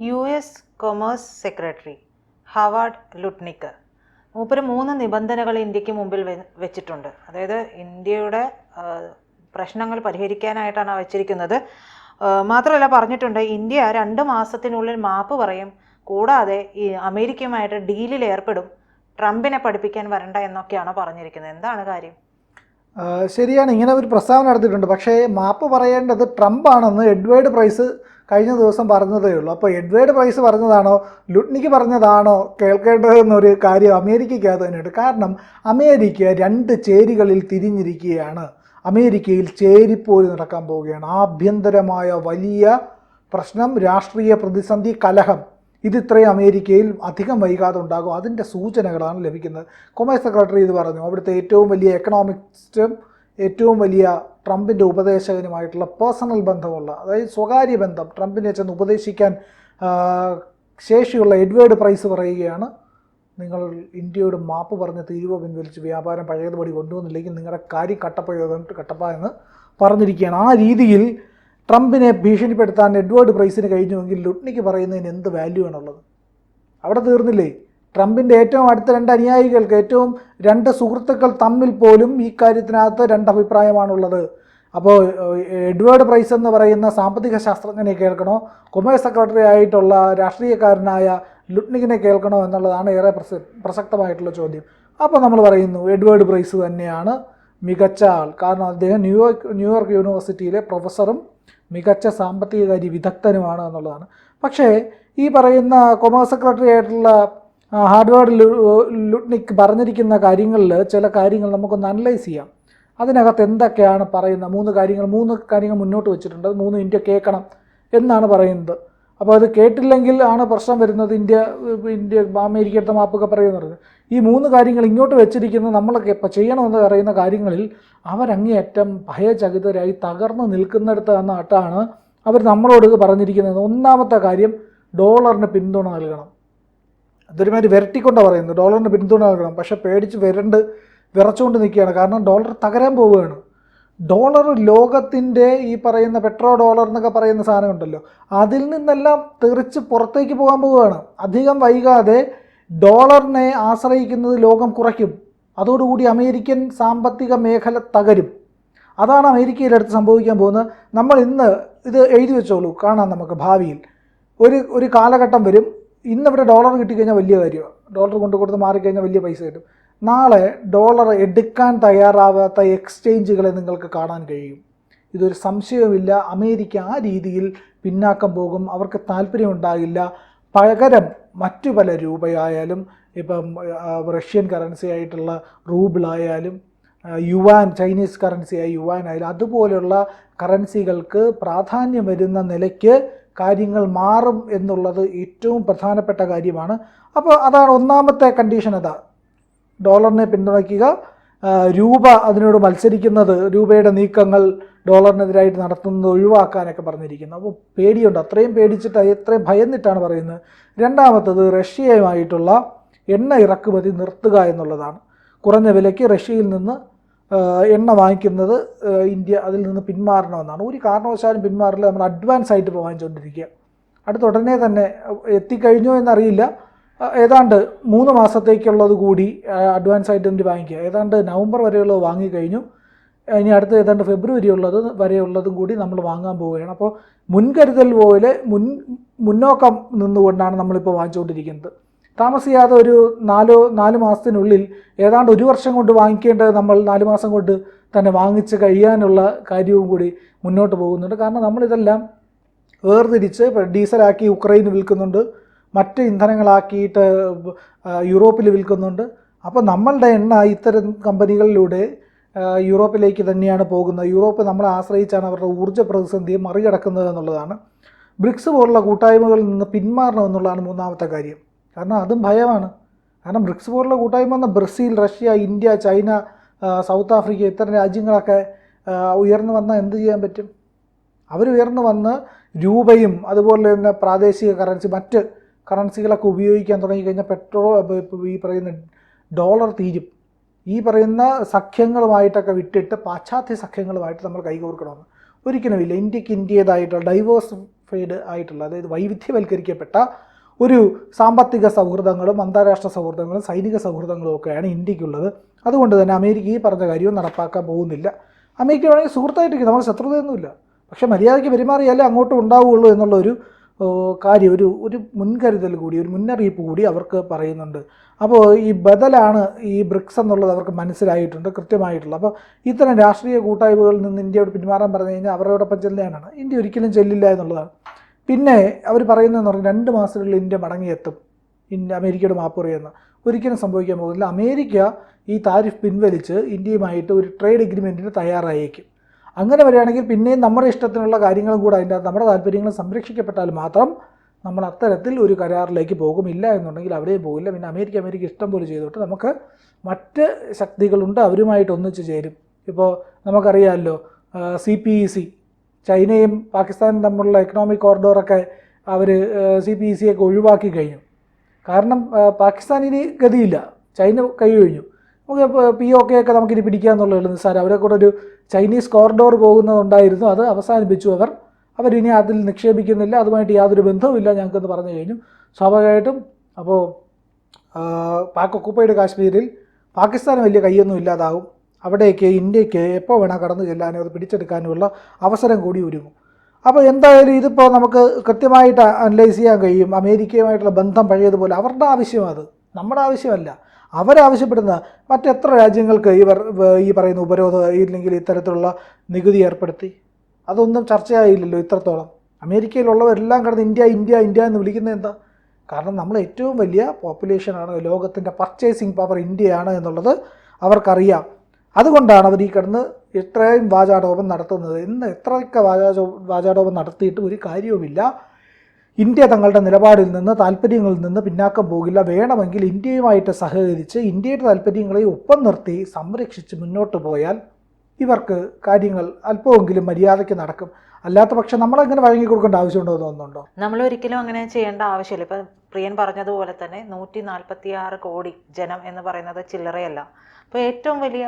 U S commerce secretary Howard Lutnick മൂപ്പര് മൂന്ന് നിബന്ധനകൾ ഇന്ത്യയ്ക്ക് മുമ്പിൽ വെച്ചിട്ടുണ്ട്. അതായത് ഇന്ത്യയുടെ പ്രശ്നങ്ങൾ പരിഹരിക്കാനായിട്ടാണ് വെച്ചിരിക്കുന്നത്. മാത്രമല്ല പറഞ്ഞിട്ടുണ്ട് ഇന്ത്യ രണ്ട് മാസത്തിനുള്ളിൽ മാപ്പ് പറയും. കൂടാതെ ഈ അമേരിക്കയുമായിട്ട് ഡീലിൽ ഏർപ്പെടും. ട്രംപിനെ പഠിപ്പിക്കാൻ വരണ്ട എന്നൊക്കെയാണ് പറഞ്ഞിരിക്കുന്നത്. എന്താണ് കാര്യം? ശരിയാണ് ഇങ്ങനെ ഒരു പ്രസ്താവന നടത്തിയിട്ടുണ്ട്. പക്ഷേ മാപ്പ് പറയേണ്ടത് ട്രംപ് ആണെന്ന് എഡ്വേർഡ് പ്രൈസ് കഴിഞ്ഞ ദിവസം പറഞ്ഞതേ ഉള്ളൂ. അപ്പോൾ എഡ്വേർഡ് പ്രൈസ് പറഞ്ഞതാണോ ലുട്നിക്ക് പറഞ്ഞതാണോ കേൾക്കേണ്ടതെന്നൊരു കാര്യം അമേരിക്കയ്ക്കകത്ത് തന്നെയുണ്ട്. കാരണം അമേരിക്ക രണ്ട് ചേരികളിൽ തിരിഞ്ഞിരിക്കുകയാണ്. അമേരിക്കയിൽ ചേരിപ്പോര് നടക്കാൻ പോവുകയാണ്. ആഭ്യന്തരമായ വലിയ പ്രശ്നം രാഷ്ട്രീയ പ്രതിസന്ധി കലഹം. ഇത് ഇത്രയും അമേരിക്കയിൽ അധികം വൈകാതെ ഉണ്ടാകും. അതിന്റെ സൂചനകളാണ് ലഭിക്കുന്നത്. കൊമേഴ്സ് സെക്രട്ടറി ഇത് പറഞ്ഞു. അവിടുത്തെ ഏറ്റവും വലിയ എക്കണോമിക്സ്റ്റും ഏറ്റവും വലിയ ട്രംപിന്റെ ഉപദേശകനുമായിട്ടുള്ള പേഴ്സണൽ ബന്ധമുള്ള അതായത് സ്വകാര്യ ബന്ധം ട്രംപിനെ ചെന്ന് ഉപദേശിക്കാൻ ശേഷിയുള്ള എഡ്വേർഡ് പ്രൈസ് പറയുകയാണ്. നിങ്ങൾ ഇന്ത്യയോട് മാപ്പ് പറഞ്ഞ് തീരുവ പിൻവലിച്ച് വ്യാപാരം പഴയതുപടി കൊണ്ടുവന്നില്ലെങ്കിൽ നിങ്ങളുടെ കാര്യം കട്ടപ്പയോ കട്ടപ്പ എന്ന് പറഞ്ഞിരിക്കുകയാണ്. ആ രീതിയിൽ ട്രംപിനെ ഭീഷണിപ്പെടുത്താൻ എഡ്വേർഡ് പ്രൈസിന് കഴിഞ്ഞുവെങ്കിൽ ലുട്നിക്ക് പറയുന്നതിന് എന്ത് വാല്യൂ ആണുള്ളത്? അവിടെ തീർന്നില്ലേ? ട്രംപിന്റെ ഏറ്റവും അടുത്ത രണ്ട് അനുയായികൾക്ക് ഏറ്റവും രണ്ട് സുഹൃത്തുക്കൾ തമ്മിൽ പോലും ഈ കാര്യത്തിനകത്ത് രണ്ട് അഭിപ്രായമാണുള്ളത്. അപ്പോൾ എഡ്വേർഡ് പ്രൈസ് എന്ന് പറയുന്ന സാമ്പത്തിക ശാസ്ത്രജ്ഞനെ കേൾക്കണോ? കൊമേഴ്സ് സെക്രട്ടറി ആയിട്ടുള്ള രാഷ്ട്രീയക്കാരനായ ലുട്നിക്കിനെ കേൾക്കണോ എന്നുള്ളതാണ് ഏറെ പ്രസ പ്രസക്തമായിട്ടുള്ള ചോദ്യം. അപ്പോൾ നമ്മൾ പറയുന്നു എഡ്വേർഡ് പ്രൈസ് തന്നെയാണ് മികച്ച ആൾ. കാരണം അദ്ദേഹം ന്യൂയോർക്ക് ന്യൂയോർക്ക് യൂണിവേഴ്സിറ്റിയിലെ പ്രൊഫസറും മികച്ച സാമ്പത്തികകാര്യ വിദഗ്ധനുമാണ് എന്നുള്ളതാണ്. പക്ഷേ ഈ പറയുന്ന കൊമേഴ്സ് സെക്രട്ടറി ആയിട്ടുള്ള ഹാർഡ്വേർഡ് ലു- ലുട്നിക്ക് പറഞ്ഞിരിക്കുന്ന കാര്യങ്ങളിൽ ചില കാര്യങ്ങൾ നമുക്കൊന്ന് അനലൈസ് ചെയ്യാം. അതിനകത്ത് എന്തൊക്കെയാണ് പറയുന്നത് മൂന്ന് കാര്യങ്ങൾ മൂന്ന് കാര്യങ്ങൾ മുന്നോട്ട് വെച്ചിട്ടുണ്ട്. മൂന്ന് ഇന്ത്യ കേൾക്കണം എന്നാണ് പറയുന്നത്. അപ്പോൾ അത് കേട്ടില്ലെങ്കിൽ ആണ് പ്രശ്നം വരുന്നത് ഇന്ത്യ ഇന്ത്യ അമേരിക്കയുടെ മാപ്പൊക്കെ പറയുന്നത്. ഈ മൂന്ന് കാര്യങ്ങൾ ഇങ്ങോട്ട് വെച്ചിരിക്കുന്ന നമ്മളൊക്കെ ഇപ്പം ചെയ്യണമെന്ന് പറയുന്ന കാര്യങ്ങളിൽ അവരങ്ങേയറ്റം ഭയചകിതരായി തകർന്നു നിൽക്കുന്നിടത്ത് എന്ന ആട്ടാണ് അവർ നമ്മളോട് പറഞ്ഞിരിക്കുന്നത്. ഒന്നാമത്തെ കാര്യം ഡോളറിന് പിന്തുണ നൽകണം. അതൊരുമാതിരി വിരട്ടിക്കൊണ്ടാണ് പറയുന്നത്. ഡോളറിന് പിന്തുണ നൽകണം. പക്ഷേ പേടിച്ച് വിരണ്ട് വിറച്ചുകൊണ്ട് നിൽക്കുകയാണ്. കാരണം ഡോളർ തകരാൻ പോവുകയാണ്. ഡോളർ ലോകത്തിന്റെ ഈ പറയുന്ന പെട്രോ ഡോളർ എന്നൊക്കെ പറയുന്ന സാധനം ഉണ്ടല്ലോ. അതിൽ നിന്നെല്ലാം തെറിച്ച് പുറത്തേക്ക് പോകാൻ പോവുകയാണ്. അധികം വൈകാതെ ഡോളറിനെ ആശ്രയിക്കുന്നത് ലോകം കുറയ്ക്കും. അതോടുകൂടി അമേരിക്കൻ സാമ്പത്തിക മേഖല തകരും. അതാണ് അമേരിക്കയിലടുത്ത് സംഭവിക്കാൻ പോകുന്നത്. നമ്മൾ ഇന്ന് ഇത് എഴുതി വെച്ചോളൂ. കാണാം നമുക്ക് ഭാവിയിൽ. ഒരു ഒരു കാലഘട്ടം വരും. ഇന്നിവിടെ ഡോളർ കിട്ടിക്കഴിഞ്ഞാൽ വലിയ കാര്യമാണ്. ഡോളർ കൊണ്ടു കൊടുത്ത് മാറിക്കഴിഞ്ഞാൽ വലിയ പൈസ കിട്ടും. നാളെ ഡോളർ എടുക്കാൻ തയ്യാറാവാത്ത എക്സ്ചേഞ്ചുകളെ നിങ്ങൾക്ക് കാണാൻ കഴിയും. ഇതൊരു സംശയവുമില്ല. അമേരിക്ക ആ രീതിയിൽ പിന്നാക്കം പോകും. അവർക്ക് താല്പര്യമുണ്ടാകില്ല. പകരം മറ്റു പല രൂപയായാലും ഇപ്പം റഷ്യൻ കറൻസി ആയിട്ടുള്ള റൂബിളായാലും യുവാൻ ചൈനീസ് കറൻസി ആയ യുവാൻ ആയാലും അതുപോലെയുള്ള കറൻസികൾക്ക് പ്രാധാന്യം വരുന്ന നിലയ്ക്ക് കാര്യങ്ങൾ മാറും എന്നുള്ളത് ഏറ്റവും പ്രധാനപ്പെട്ട കാര്യമാണ്. അപ്പോൾ അതാണ് ഒന്നാമത്തെ കണ്ടീഷൻ അതാ ഡോളറിനെ പിന്തുണയ്ക്കുക. രൂപ അതിനോട് മത്സരിക്കുന്നത് രൂപയുടെ നീക്കങ്ങൾ ഡോളറിനെതിരായിട്ട് നടത്തുന്നത് ഒഴിവാക്കാനൊക്കെ പറഞ്ഞിരിക്കുന്നു. അപ്പോൾ പേടിയുണ്ട്. അത്രയും പേടിച്ചിട്ട് എത്രയും ഭയന്നിട്ടാണ് പറയുന്നത്. രണ്ടാമത്തത് റഷ്യയുമായിട്ടുള്ള എണ്ണ ഇറക്കുമതി നിർത്തുക എന്നുള്ളതാണ്. കുറഞ്ഞ വിലയ്ക്ക് റഷ്യയിൽ നിന്ന് എണ്ണ വാങ്ങിക്കുന്നത് ഇന്ത്യ അതിൽ നിന്ന് പിന്മാറണമെന്നാണ്. ഒരു കാരണവശാലും പിന്മാറില്ല. നമ്മൾ അഡ്വാൻസ് ആയിട്ട് ഇപ്പോൾ വാങ്ങിച്ചുകൊണ്ടിരിക്കുക. അടുത്ത ഉടനെ തന്നെ എത്തിക്കഴിഞ്ഞോ എന്നറിയില്ല. ഏതാണ്ട് മൂന്ന് മാസത്തേക്കുള്ളത് കൂടി അഡ്വാൻസ് ആയിട്ട് ഇന്ത്യ വാങ്ങിക്കുക. ഏതാണ്ട് നവംബർ വരെയുള്ളത് വാങ്ങിക്കഴിഞ്ഞു. ഇനി അടുത്ത ഏതാണ്ട് ഫെബ്രുവരി ഉള്ളത് വരെയുള്ളതും കൂടി നമ്മൾ വാങ്ങാൻ പോവുകയാണ്. അപ്പോൾ മുൻകരുതൽ പോലെ മുൻ മുന്നോക്കം നിന്നുകൊണ്ടാണ് നമ്മളിപ്പോൾ വാങ്ങിച്ചുകൊണ്ടിരിക്കുന്നത്. താമസിയാതെ ഒരു നാലോ നാല് മാസത്തിനുള്ളിൽ ഏതാണ്ട് ഒരു വർഷം കൊണ്ട് വാങ്ങിക്കേണ്ടത് നമ്മൾ നാല് മാസം കൊണ്ട് തന്നെ വാങ്ങിച്ച് കഴിയാനുള്ള കാര്യവും കൂടി മുന്നോട്ട് പോകുന്നുണ്ട്. കാരണം നമ്മളിതെല്ലാം വേർതിരിച്ച് ഡീസലാക്കി ഉക്രൈന് വിൽക്കുന്നുണ്ട്. മറ്റ് ഇന്ധനങ്ങളാക്കിയിട്ട് യൂറോപ്പിൽ വിൽക്കുന്നുണ്ട്. അപ്പോൾ നമ്മളുടെ എണ്ണ ഇത്തരം കമ്പനികളിലൂടെ യൂറോപ്പിലേക്ക് തന്നെയാണ് പോകുന്നത്. യൂറോപ്പ് നമ്മളെ ആശ്രയിച്ചാണ് അവരുടെ ഊർജ പ്രതിസന്ധിയെ മറികടക്കുന്നത് എന്നുള്ളതാണ്. ബ്രിക്സ് പോലുള്ള കൂട്ടായ്മകളിൽ നിന്ന് പിന്മാറണം എന്നുള്ളതാണ് മൂന്നാമത്തെ കാര്യം. കാരണം അതും ഭയമാണ്. കാരണം ബ്രിക്സ് പോലുള്ള കൂട്ടായ്മ എന്ന Brazil Russia India China South Africa ഇത്തരം രാജ്യങ്ങളൊക്കെ ഉയർന്നു വന്നാൽ എന്ത് ചെയ്യാൻ പറ്റും? അവർ ഉയർന്നു വന്ന് രൂപയും അതുപോലെ തന്നെ പ്രാദേശിക കറൻസി മറ്റ് കറൻസികളൊക്കെ ഉപയോഗിക്കാൻ തുടങ്ങിക്കഴിഞ്ഞാൽ പെട്രോൾ ഈ പറയുന്ന ഡോളർ തീരും. ഈ പറയുന്ന സഖ്യങ്ങളുമായിട്ടൊക്കെ വിട്ടിട്ട് പാശ്ചാത്യ സഖ്യങ്ങളുമായിട്ട് നമ്മൾ കൈകോർക്കണമെന്ന് ഒരിക്കലുമില്ല ഇന്ത്യയ്ക്ക് ഇന്ത്യേതായിട്ടുള്ള ഡൈവേഴ്സ് ഡൈവേഴ്സിഫൈഡ് ആയിട്ടുള്ള അതായത് വൈവിധ്യവൽക്കരിക്കപ്പെട്ട ഒരു സാമ്പത്തിക സൗഹൃദങ്ങളും അന്താരാഷ്ട്ര സൗഹൃദങ്ങളും സൈനിക സൗഹൃദങ്ങളും ഒക്കെയാണ് ഇന്ത്യക്കുള്ളത്. അതുകൊണ്ട് തന്നെ അമേരിക്ക ഈ പറഞ്ഞ കാര്യവും നടപ്പാക്കാൻ പോകുന്നില്ല. അമേരിക്ക വേണമെങ്കിൽ സുഹൃത്തായിട്ടിരിക്കും. നമ്മൾ ശത്രുതയൊന്നുമില്ല. പക്ഷേ മര്യാദയ്ക്ക് പെരുമാറിയാലേ അങ്ങോട്ടും ഉണ്ടാവുകയുള്ളൂ എന്നുള്ളൊരു കാര്യം ഒരു ഒരു മുൻകരുതൽ കൂടി ഒരു മുന്നറിയിപ്പ് കൂടി അവർക്ക് പറയുന്നുണ്ട്. അപ്പോൾ ഈ ബദലാണ് ഈ ബ്രിക്സ് എന്നുള്ളത് അവർക്ക് മനസ്സിലായിട്ടുണ്ട് കൃത്യമായിട്ടുള്ളത്. അപ്പോൾ ഇത്തരം രാഷ്ട്രീയ കൂട്ടായ്മകളിൽ നിന്ന് ഇന്ത്യയോട് പിന്മാറാൻ പറഞ്ഞു കഴിഞ്ഞാൽ അവരോടൊപ്പം ചെല്ലാനാണ് ഇന്ത്യ ഒരിക്കലും ചെല്ലില്ല എന്നുള്ളതാണ്. പിന്നെ അവർ പറയുന്നതെന്ന് പറഞ്ഞാൽ രണ്ട് മാസത്തിനുള്ളിൽ ഇന്ത്യ മടങ്ങിയെത്തും. ഇന്ത്യ അമേരിക്കയുടെ മാപ്പ് പറയുന്ന ഒരിക്കലും സംഭവിക്കാൻ പോകുന്നില്ല. അമേരിക്ക ഈ താരിഫ് പിൻവലിച്ച് ഇന്ത്യയുമായിട്ട് ഒരു ട്രേഡ് എഗ്രിമെന്റിന് തയ്യാറായേക്കും. അങ്ങനെ വരികയാണെങ്കിൽ പിന്നെയും നമ്മുടെ ഇഷ്ടത്തിനുള്ള കാര്യങ്ങളും കൂടെ അതിന്റെ നമ്മുടെ താല്പര്യങ്ങൾ സംരക്ഷിക്കപ്പെട്ടാൽ മാത്രം നമ്മൾ അത്തരത്തിൽ ഒരു കരാറിലേക്ക് പോകുമില്ല എന്നുണ്ടെങ്കിൽ അവിടെയും പോകില്ല. പിന്നെ അമേരിക്ക അമേരിക്ക ഇഷ്ടം പോലെ ചെയ്തോട്ട് നമുക്ക് മറ്റ് ശക്തികളുണ്ട് അവരുമായിട്ട് ഒന്നിച്ച് ചേരും. ഇപ്പോൾ നമുക്കറിയാമല്ലോ സി പി ഇ സി ചൈനയും പാകിസ്ഥാനും തമ്മിലുള്ള എക്കണോമിക് കോറിഡോറൊക്കെ അവർ സി പി ഇ സിയൊക്കെ ഒഴിവാക്കി കഴിഞ്ഞു. കാരണം പാകിസ്ഥാനിന് ഗതിയില്ല. ചൈന കൈ കഴിഞ്ഞു നമുക്ക് പി ഒ കെ ഒക്കെ നമുക്കിനി പിടിക്കാമെന്നുള്ളതാണ് നിസ്സാരം. അവരെ കൂടെ ഒരു ചൈനീസ് കോറിഡോർ പോകുന്നതുണ്ടായിരുന്നു. അത് അവസാനിപ്പിച്ചു അവർ. അവരിനി അതിൽ നിക്ഷേപിക്കുന്നില്ല. അതുമായിട്ട് യാതൊരു ബന്ധവുമില്ല ഞങ്ങൾക്കെന്ന് പറഞ്ഞു കഴിഞ്ഞു. സ്വാഭാവികമായിട്ടും അപ്പോൾ പാക് ഒക്കുപ്പൈഡ് കാശ്മീരിൽ പാകിസ്ഥാൻ വലിയ കൈയൊന്നും ഇല്ലാതാവും. അവിടേക്ക് ഇന്ത്യയ്ക്ക് എപ്പോൾ വേണം കടന്നു ചെല്ലാനും അത് പിടിച്ചെടുക്കാനുമുള്ള അവസരം കൂടി ഒരുങ്ങും. അപ്പോൾ എന്തായാലും ഇതിപ്പോൾ നമുക്ക് കൃത്യമായിട്ട് അനലൈസ് ചെയ്യാൻ കഴിയും. അമേരിക്കയുമായിട്ടുള്ള ബന്ധം പഴയതുപോലെ അവരുടെ ആവശ്യം അത്. നമ്മുടെ ആവശ്യമല്ല അവരാവശ്യപ്പെടുന്ന മറ്റെത്ര രാജ്യങ്ങൾക്ക് ഇവർ ഈ പറയുന്ന ഉപരോധം ഇല്ലെങ്കിൽ ഇത്തരത്തിലുള്ള നികുതി ഏർപ്പെടുത്തി? അതൊന്നും ചർച്ചയായില്ലല്ലോ ഇത്രത്തോളം. അമേരിക്കയിലുള്ളവരെല്ലാം കിടന്ന് ഇന്ത്യ ഇന്ത്യ ഇന്ത്യ എന്ന് വിളിക്കുന്നത് എന്താ? കാരണം നമ്മൾ ഏറ്റവും വലിയ പോപ്പുലേഷനാണ് ലോകത്തിന്റെ പർച്ചേസിങ് പവർ ഇന്ത്യയാണ് എന്നുള്ളത് അവർക്കറിയാം. അതുകൊണ്ടാണ് അവർ ഈ കിടന്ന് ഇത്രയും വാചാടോപം നടത്തുന്നത്. ഇന്ന് എത്രയൊക്കെ വാചാ വാചാടോപം നടത്തിയിട്ടും ഒരു കാര്യവുമില്ല. ഇന്ത്യ തങ്ങളുടെ നിലപാടിൽ നിന്ന് താല്പര്യങ്ങളിൽ നിന്ന് പിന്നാക്കം പോകില്ല. വേണമെങ്കിൽ ഇന്ത്യയുമായിട്ട് സഹകരിച്ച് ഇന്ത്യയുടെ താല്പര്യങ്ങളെ ഒപ്പം നിർത്തി സംരക്ഷിച്ച് മുന്നോട്ട് പോയാൽ ഇവർക്ക് കാര്യങ്ങൾ അല്പമെങ്കിലും മര്യാദയ്ക്ക് നടക്കും. അല്ലാത്ത പക്ഷം നമ്മളങ്ങനെ വഴങ്ങി കൊടുക്കേണ്ട ആവശ്യമുണ്ടോ തോന്നുന്നുണ്ടോ? നമ്മൾ ഒരിക്കലും അങ്ങനെ ചെയ്യേണ്ട ആവശ്യമില്ല. ഇപ്പം പ്രിയൻ പറഞ്ഞതുപോലെ തന്നെ നൂറ്റി നാൽപ്പത്തി ആറ് കോടി ജനം എന്ന് പറയുന്നത് ചില്ലറയല്ല. അപ്പോൾ ഏറ്റവും വലിയ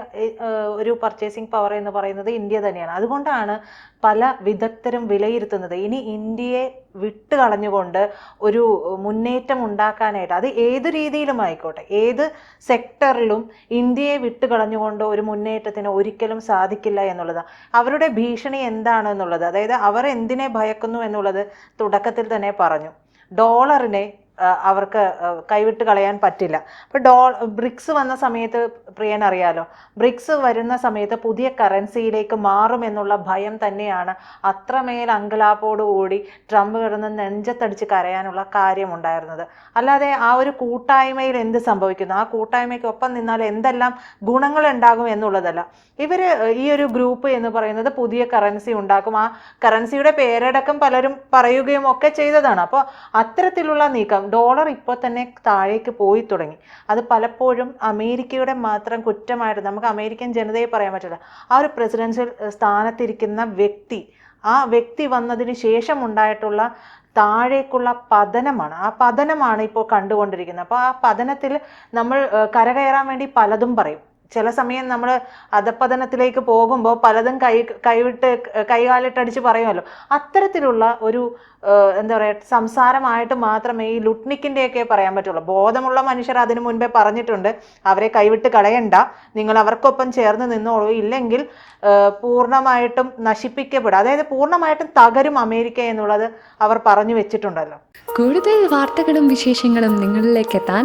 ഒരു പർച്ചേസിങ് പവർ എന്ന് പറയുന്നത് ഇന്ത്യ തന്നെയാണ്. അതുകൊണ്ടാണ് പല വിദഗ്ധരും വിലയിരുത്തുന്നത്. ഇനി ഇന്ത്യയെ വിട്ട് കളഞ്ഞുകൊണ്ട് ഒരു മുന്നേറ്റം ഉണ്ടാക്കാനായിട്ട് അത് ഏത് രീതിയിലും ആയിക്കോട്ടെ. ഏത് സെക്ടറിലും ഇന്ത്യയെ വിട്ട് കളഞ്ഞുകൊണ്ട് ഒരു മുന്നേറ്റത്തിന് ഒരിക്കലും സാധിക്കില്ല എന്നുള്ളതാണ് അവരുടെ ഭീഷണി എന്താണ് എന്നുള്ളത്? അതായത് അവർ എന്തിനെ ഭയക്കുന്നു എന്നുള്ളത് തുടക്കത്തിൽ തന്നെ പറഞ്ഞു. ഡോളറിനെ അവർക്ക് കൈവിട്ട് കളയാൻ പറ്റില്ല. അപ്പോൾ ഡോ ബ്രിക്സ് വന്ന സമയത്ത് പ്രിയൻ അറിയാലോ ബ്രിക്സ് വരുന്ന സമയത്ത് പുതിയ കറൻസിയിലേക്ക് മാറുമെന്നുള്ള ഭയം തന്നെയാണ് അത്രമേൽ അങ്കലാപ്പോടുകൂടി ട്രംപ് കിടന്ന് നെഞ്ചത്തടിച്ച് കരയാനുള്ള കാര്യമുണ്ടായിരുന്നത് അല്ലാതെ ആ ഒരു കൂട്ടായ്മയിൽ എന്ത് സംഭവിക്കുന്നു? ആ കൂട്ടായ്മയ്ക്കൊപ്പം നിന്നാൽ എന്തെല്ലാം ഗുണങ്ങൾ ഉണ്ടാകും എന്നുള്ളതല്ല. ഇവർ ഈ ഒരു ഗ്രൂപ്പ് എന്ന് പറയുന്നത് പുതിയ കറൻസി ഉണ്ടാക്കും. ആ കറൻസിയുടെ പേരടക്കം പലരും പറയുകയും ഒക്കെ ചെയ്തതാണ്. അപ്പോൾ അത്തരത്തിലുള്ള നീക്കം ഡോളർ ഇപ്പോൾ തന്നെ താഴേക്ക് പോയി തുടങ്ങി. അത് പലപ്പോഴും അമേരിക്കയുടെ മാത്രം കുറ്റമായിട്ട് നമുക്ക് അമേരിക്കൻ ജനതയെ പറയാൻ പറ്റില്ല. ആ ഒരു പ്രസിഡൻഷ്യൽ സ്ഥാനത്തിരിക്കുന്ന വ്യക്തി ആ വ്യക്തി വന്നതിന് ശേഷം ഉണ്ടായിട്ടുള്ള താഴേക്കുള്ള പതനമാണ്. ആ പതനമാണ് ഇപ്പോൾ കണ്ടുകൊണ്ടിരിക്കുന്നത്. അപ്പോൾ ആ പതനത്തിൽ നമ്മൾ കരകയറാൻ വേണ്ടി പലതും പറയും. ചില സമയം നമ്മൾ അധപ്പതനത്തിലേക്ക് പോകുമ്പോൾ പലതും കൈ കൈവിട്ട് കൈകാലിട്ടടിച്ച് പറയുമല്ലോ. അത്തരത്തിലുള്ള ഒരു എന്താ പറയുക സംസാരമായിട്ട് മാത്രമേ ഈ ലുട്നിക്കിന്റെയൊക്കെ പറയാൻ പറ്റുള്ളൂ. ബോധമുള്ള മനുഷ്യർ അതിനു മുൻപേ പറഞ്ഞിട്ടുണ്ട് അവരെ കൈവിട്ട് കളയണ്ട നിങ്ങൾ അവർക്കൊപ്പം ചേർന്ന് നിന്നോളൂ. ഇല്ലെങ്കിൽ പൂർണമായിട്ടും നശിപ്പിക്കപ്പെടും. അതായത് പൂർണമായിട്ടും തകരും അമേരിക്ക എന്നുള്ളത് അവർ പറഞ്ഞു വെച്ചിട്ടുണ്ടല്ലോ. കൂടുതൽ വാർത്തകളും വിശേഷങ്ങളും നിങ്ങളിലേക്ക് എത്താൻ